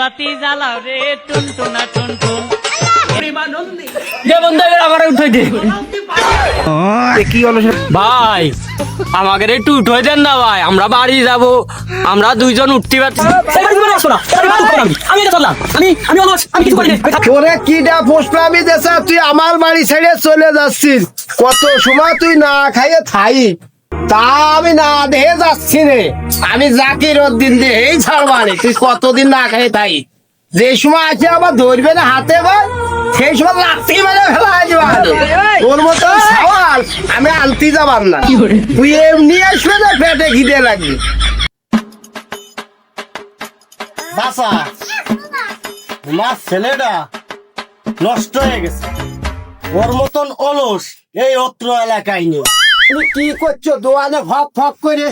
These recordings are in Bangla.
বাতি জ্বালাও রে টুনটুনা টুনটুন যে বন্ধু এবার আমার উঠে দে ভাই আমাকে একটু উঠে দেন না ভাই আমরা বাড়ি যাব আমরা দুইজন উঠতে পারছি আমি এটা চললাম আমি আমি অলস আমি কিছু করি নাই। তোরে কিডা পোস্টামি দেছা তুই আমার বাড়ি ছেড়ে চলে যাচ্ছিস। কত সময় তুই না খাইয়ে থাই? তা আমি না দেহে যাচ্ছি রে আমি জাকির দিন দে এই ছাড়বানি তুই কতদিন না খাইয়ে থাই যে সময় আছে আবার ধরবে না হাতে ভাই সেই সময় মেরে ফেলা আসবে তোর মতো সওয়াল আমি আনতে যাবার না। তুই এমনি আসবে না পেটে খিদে লাগবে। বাসা তোমার ছেলেটা নষ্ট হয়ে গেছে। ওর মতন অলস এই অত্র এলাকায় নেই। তুমি কি করছ? দোয়ানে ফক ফক করে?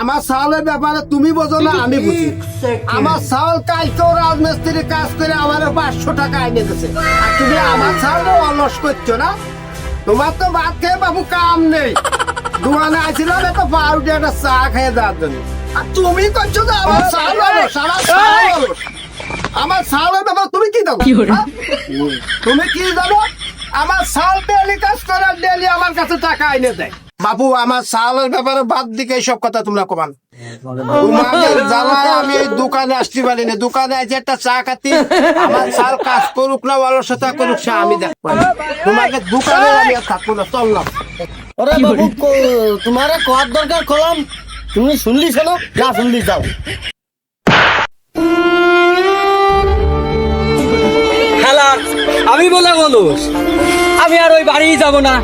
আমার চাউলের ব্যাপারে তুমি বোঝো না আমি বুঝি। আমার চাউল কালকেও রাজমিস্ত্রি কাজ করে আমার পাঁচশো টাকা এনে দিয়েছে আর তুমি আমার চাউল অলস করছ না? তোমার তো ভাত খেয়ে বাবু কাম নেই। দোকানে আসছিলাম একটা পাউডি একটা চা খেয়ে দেওয়ার জন্য। আর তুমি করছ যে আমার চাউল অলস আমার চাউল অলস। আমার চাউলের ব্যাপার তুমি কি দাও? তুমি কি জানো? আমার চাউল ডেলি কাজ করে ডেলি আমার কাছে টাকা এনে দেয়। বাবু আমার চাউলের ব্যাপারে বাদ দিকে সব কথা তোমরা কমান। আমি দোকানে আসতে পারি না। দোকানে আছে একটা চা খাতি আমার চাল কাজ করুক না অলসতা করুক সে আমি দেখব তোমাকে দোকানে আমি আর থাকব না চললাম। আরে বাবু কো- তোমারে দরকার কলাম। তুমি শুনলি শোনো না শুনলি যাও। আমি বলে বলুস আমি আর ওই বাড়ি যাব না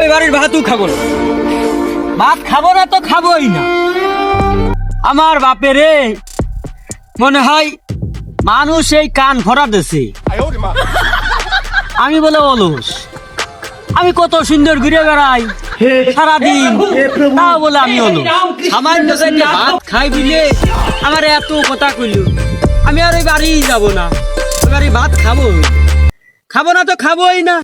ওই বাড়ির ভাতও খাব না। ভাত খাব না তো খাবোই না। আমার বাপেরে মনে হয় মানুষ এই কান ভরা দেছে আমি বলে অলস আমি কত সুন্দর ঘুরে বেড়াই সারাদিন। তা বলে আমি সামান্য চাইতে ভাত খাই দিলে আমার এত কথা কইল। আমি আর ওই বাড়ি যাব না ওই বাড়ি ভাত খাব খাব না তো খাবোই না।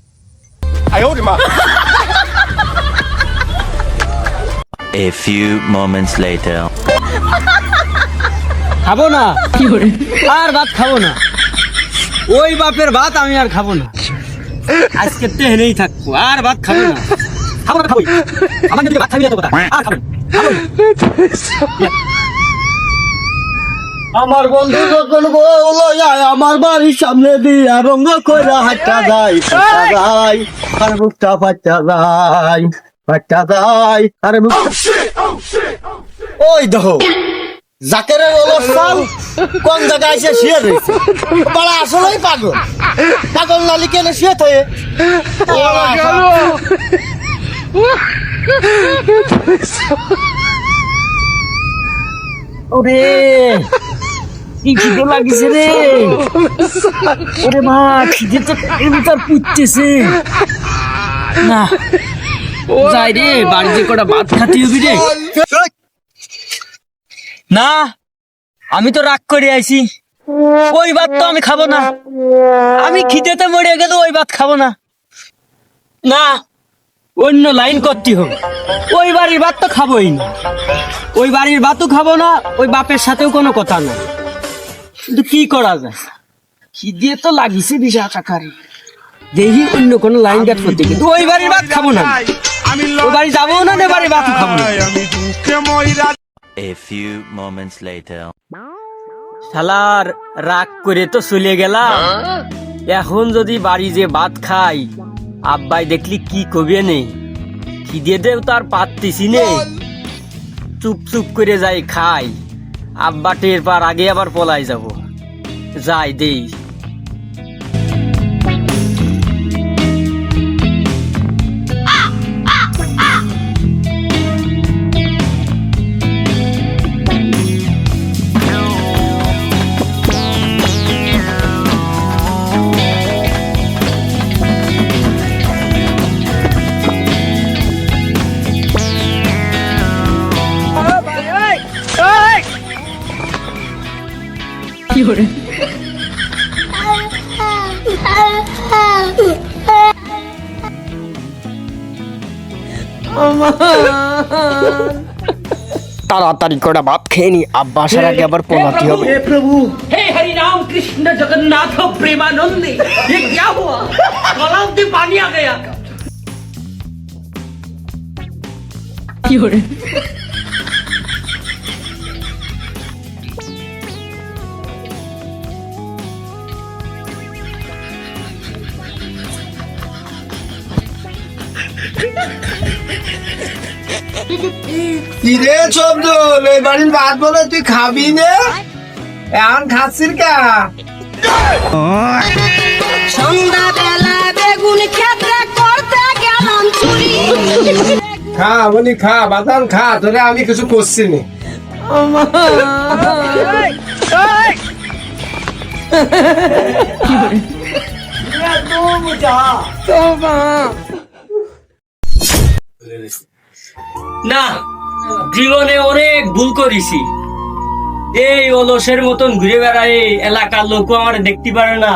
A few moments later. খাব না। আর ভাত খাব না। ওই বাপের ভাত আমি আর খাব না। আজকে তেহনেই থাকব আর ভাত খাব না। খাব না খাবোই। আমার যদি ভাত খাবি না তো কথা। আর খাব খাব না। আমার বন্ধু যখন বলো যায় আমার বাড়ির সামনে দিয়া রঙ্গ করে হাঁটা যায় হাঁটা যায় আর মুখটা ফাটা যায় ফাটা যায় আর মুখ ওই দেখো জাকেরের অলসাল কোন জায়গায় এসে শুয়ে রয়েছে? বড় আসলেই পাগল। পাগল নালি কেন শুয়ে থাকে ওরে। লাগিছে রে? ওরে মা না, যাই রে বাড়িতে কটা ভাত হবি রে। না, আমি তো রাগ করে আইছি। ওই ভাত তো আমি খাব না। আমি খিদেতে মরে গেলে ওই ভাত খাব না। না, অন্য লাইন করতে হবে। ওই বাড়ির ভাত তো খাবোই না। ওই বাড়ির ভাতও খাব না, ওই বাপের সাথেও কোনো কথা না। কিন্তু কি করা যায়? তো লাগিছে বিশা টাকারি দেখি অন্য কোনো লাইন কাট করতে। কিন্তু ওই বাড়ির ভাত খাব না। ওই বাড়ি যাব না না বাড়ির ভাত খাব না। A few moments later. শালার রাগ করে তো চলে গেলাম। এখন যদি বাড়ি যে ভাত খাই আব্বাই দেখলি কি কবে নেই খিদে দেও তার পাত্তিছি নে। চুপ চুপ করে যাই খাই। আব্বা টের পার আগে আবার পলাই যাব। যাই দেই। তাড়াতাড়ি করে ভাত খেয়ে নি আব্বা আসার আগে আবার পোলাতি হবে হে প্রভু হে হরি রাম কৃষ্ণ জগন্নাথ প্রেমানন্দে ये क्या हुआ गला में पानी आ गया কি হরে কিরে শব্দ এই বাড়ির ভাত বলে তুই খাবি নে? এখন খাচ্ছিস কা? সন্ধ্যাবেলা বেগুন ক্ষেত্রে করতে গেলাম চুরি। খা বলি খা বাদাম খা তোরে আমি কিছু করছি নি। না, জীবনে অনেক ভুল করেছি। এই অলসের মতন ঘুরে বেড়ায় এলাকার লোকও আমার দেখতে পারে না,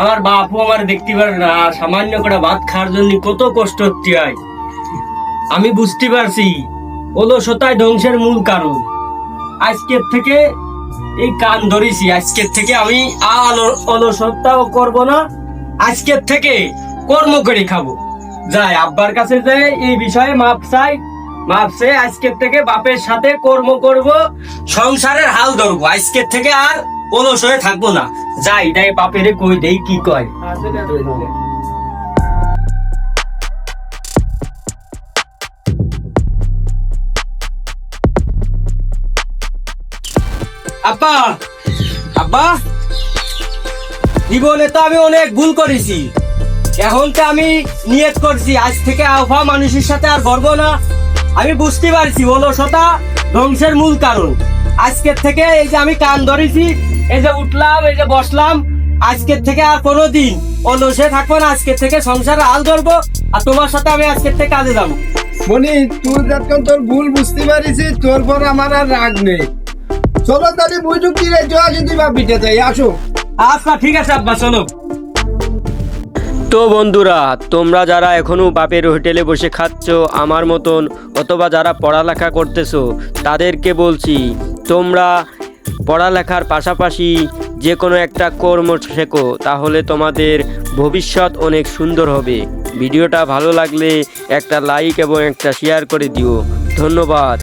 আমার বাপও আমার দেখতে পারে না সামান্য করে ভাত খাওয়ার জন্য কত কষ্ট হতে হয় আমি বুঝতে পারছি অলসতায় ধ্বংসের মূল কারণ। আজকের থেকে এই কান ধরেছি, আজকের থেকে আমি আর অলসতাও করব না, আজকের থেকে কর্ম করে খাব। যাই, আব্বার কাছে যাই, এই বিষয়ে মাপ চাই। মাপ চেয়ে আজকের থেকে বাপের সাথে কর্ম করব, সংসারের হাল ধরবো। আজকের থেকে আর অলস হয়ে থাকব না। যাই তাই বাপেরে কই দেই, কি কয়? আব্বা আব্বা, জীবনে তো আমি অনেক ভুল করেছি। এখন তো আমি নিয়ত করছি আজ থেকে আহ্বা মানুষের সাথে আর গর্ব না। আমি বুঝতে পারছি অলসতা ধ্বংসের মূল কারণ। আজকের থেকে এই যে আমি কান ধরেছি এই যে উঠলাম এই যে বসলাম আজকের থেকে আর কোনো দিন অলসে থাকব না আজকের থেকে সংসারে হাল ধরবো আর তোমার সাথে আমি আজকের থেকে কাজে যাব। মনি তুই যখন তোর ভুল বুঝতে পারিস তোর পর আমার আর রাগ নেই। চলো তাহলে বুঝুক কি রে জয়া যদি বা পিঠে যাই আসো। আচ্ছা ঠিক আছে আব্বা চলো। তো বন্ধুরা, তোমরা যারা এখনও বাপের হোটেলে বসে খাচ্ছ আমার মতন, অথবা যারা পড়ালেখা করতেছো, তাদেরকে বলছি, তোমরা পড়ালেখার পাশাপাশি যে কোনো একটা কর্ম শেখো, তাহলে তোমাদের ভবিষ্যৎ অনেক সুন্দর হবে। ভিডিওটা ভালো লাগলে একটা লাইক এবং একটা শেয়ার করে দিও। ধন্যবাদ।